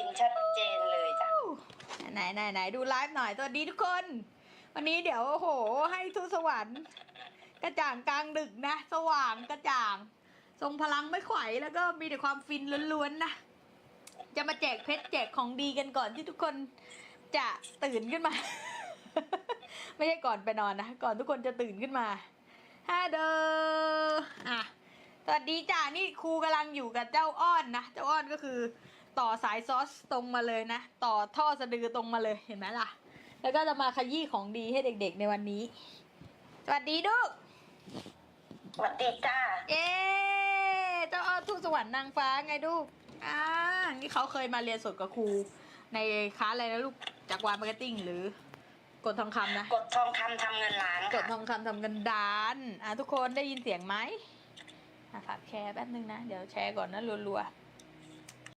ินชัดเจนเลยจ้ะไหนไหนไหนดูไลฟ์หน่อยสวัสดีทุกคน วันนี้เดี๋ยวโอ้โห ให้ทุสวรรค์ กระจ่างกลางดึกนะ สว่างกระจ่าง ทรงพลังไม่ไหวแล้วก็มีแต่ความฟินล้วนๆนะจะมาแจกเพชรแจกของดีกันก่อนที่ทุกคนจะตื่นขึ้นมา ไม่ใช่ก่อนไปนอนนะ ก่อนทุกคนจะตื่นขึ้นมาฮัลโหลอะสวัสดีจ้านี่ครูกำลังอยู่กับเจ้าอ้อนนะ เจ้าอ้อนก็คือ ต่อสายซอสตรงมาเลยนะ ต่อท่อสะดือตรงมาเลยเห็นไหมล่ะ แล้วก็จะมาขยี้ของดีให้เด็กๆในวันนี้ สวัสดีลูกสวัสดีจ้าเอ๊เจ้าอ้อนทูตสวรรค์นางฟ้าไงลูกอ่านี่เขาเคยมาเรียนสดกับครู ในคลาสอะไรนะลูกจากวานมาร์เก็ตติ้งหรือกดทองคำนะ กดทองคำทำเงินล้านกดค่ะทองคำทำเงินดานอะทุกคนได้ยินเสียงไหมอะฝากแชร์แป๊บนึงนะ เดี๋ยวแชร์ก่อนนะรัวๆ